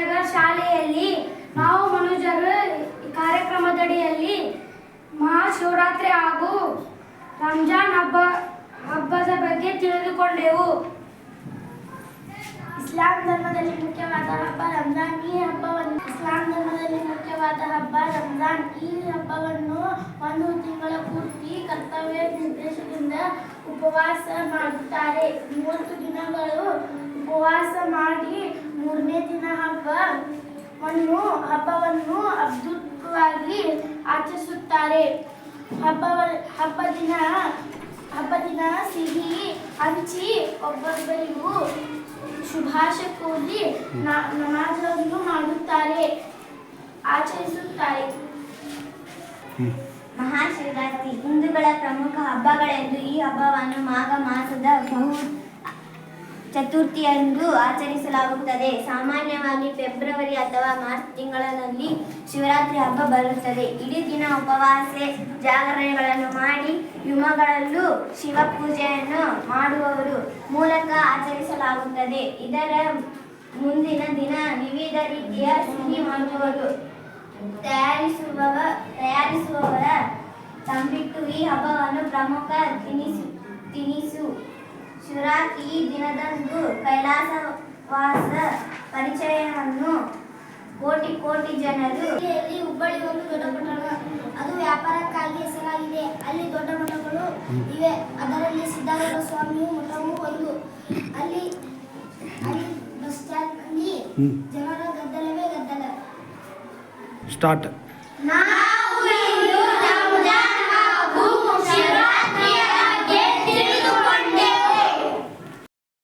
ವಿದ್ಯಾನಗರ್ ಶಾಲೆಯಲ್ಲಿ ನಾವು ಮನುಜರು ಕಾರ್ಯಕ್ರಮದಡಿಯಲ್ಲಿ ಮಹಾಶಿವರಾತ್ರಿ ಹಾಗೂ ರಂಜಾನ್ ಹಬ್ಬ, ಹಬ್ಬದ ಬಗ್ಗೆ ತಿಳಿದುಕೊಂಡೆವು. ಇಸ್ಲಾಂ ಧರ್ಮದಲ್ಲಿ ಮುಖ್ಯವಾದ ಹಬ್ಬ ರಂಜಾನ್. ಈ ಹಬ್ಬವನ್ನು ಇಸ್ಲಾಂ ಧರ್ಮದಲ್ಲಿ ಮುಖ್ಯವಾದ ಹಬ್ಬ ರಂಜಾನ್. ಈ ಹಬ್ಬವನ್ನು ಒಂದು ತಿಂಗಳ ಪೂರ್ತಿ ಕರ್ತವ್ಯ ನಿರ್ದೇಶದಿಂದ ಉಪವಾಸ ಮಾಡುತ್ತಾರೆ. ಮೂವತ್ತು ದಿನಗಳು ಉಪವಾಸ ಹಬ್ಬವನ್ನು ಹಬ್ಬವನ್ನು ಅದ್ಭುತವಾಗಿ ಆಚರಿಸುತ್ತಾರೆ. ಹಬ್ಬವ ಹಬ್ಬ ದಿನ ಹಬ್ಬ ದಿನ ಸಿಹಿ ಹಂಚಿ ಒಬ್ಬೊಬ್ಬರಿಗೂ ಶುಭಾಶಯ ಕೋರಿ ನಮಾಜವನ್ನು ನಮಾಜನ್ನು ಮಾಡುತ್ತಾರೆ ಆಚರಿಸುತ್ತಾರೆ. ಮಹಾಶಿವರಾತ್ರಿ ಹಿಂದೂಗಳ ಪ್ರಮುಖ ಹಬ್ಬಗಳೆಂದು ಈ ಹಬ್ಬವನ್ನು ಮಾಘ ಮಾಸದ ಬಹು ಚತುರ್ಥಿಯಂದು ಆಚರಿಸಲಾಗುತ್ತದೆ. ಸಾಮಾನ್ಯವಾಗಿ ಫೆಬ್ರವರಿ ಅಥವಾ ಮಾರ್ಚ್ ತಿಂಗಳಲ್ಲಿ ಶಿವರಾತ್ರಿ ಹಬ್ಬ ಬರುತ್ತದೆ. ಇಡೀ ದಿನ ಉಪವಾಸ, ಜಾಗರಣೆಗಳನ್ನು ಮಾಡಿ ಯುಮಗಳಲ್ಲೂ ಶಿವ ಪೂಜೆಯನ್ನು ಮಾಡುವವರು ಮೂಲಕ ಆಚರಿಸಲಾಗುತ್ತದೆ. ಇದರ ಮುಂದಿನ ದಿನ ವಿವಿಧ ರೀತಿಯ ಸಿಹಿ ಮಾಡುವರು ತಯಾರಿಸುವವ ತಯಾರಿಸುವವರ ತಂಬಿಟ್ಟು ಈ ಹಬ್ಬವನ್ನು ಪ್ರಮುಖ ತಿನಿಸು ಶಿವರಾತ್ರಿ ಈ ದಿನದಂದು ಕೈಲಾಸವಾಸ ಪರಿಚಯವನ್ನು ಕೋಟಿ ಕೋಟಿ ಜನರು ಇಲ್ಲಿ ಹುಬ್ಬಳ್ಳಿ ಒಂದು ದೊಡ್ಡ ಪಟ್ಟಣ ಅದು ವ್ಯಾಪಾರಕ್ಕಾಗಿ ಹೆಸರಾಗಿದೆ. ಅಲ್ಲಿ ದೊಡ್ಡ ಮಠಗಳು ಇವೆ. ಅದರಲ್ಲಿ ಸಿದ್ಧಾರೂಢ ಸ್ವಾಮಿ ಮಠವು ಒಂದು. ಅಲ್ಲಿ ಅಲ್ಲಿ ಬಸ್ ಸ್ಟ್ಯಾಂಡ್ ಜನರ ಗದ್ದಲವೇ ಗದ್ದಲ. ಸ್ಟಾರ್ಟ್.